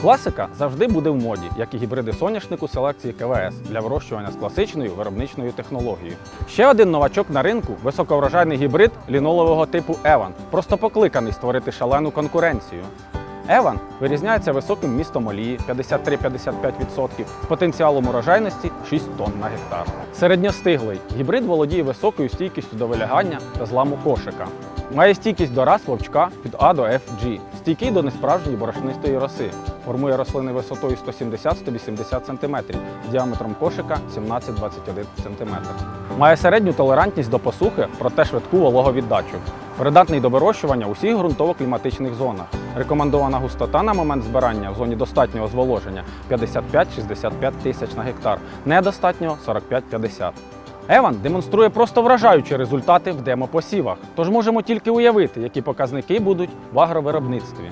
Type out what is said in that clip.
Класика завжди буде в моді, як і гібриди соняшнику селекції КВС для вирощування з класичною виробничною технологією. Ще один новачок на ринку високоврожайний гібрид лінолового типу Еван, просто покликаний створити шалену конкуренцію. Еван вирізняється високим містом олії 53-55%, з потенціалом урожайності 6 тонн на гектар. Середньостиглий гібрид володіє високою стійкістю до вилягання та зламу кошика. Має стійкість до рас вовчка від А до FG, стійкий до несправжньої борошнистої роси. Формує рослини висотою 170-180 см, з діаметром кошика 17-21 см. Має середню толерантність до посухи, проте швидку вологовіддачу. Придатний до вирощування у всіх ґрунтово-кліматичних зонах. Рекомендована густота на момент збирання в зоні достатнього зволоження 55-65 тисяч на гектар, недостатнього 45-50. Еван демонструє просто вражаючі результати в демопосівах, тож можемо тільки уявити, які показники будуть в агровиробництві.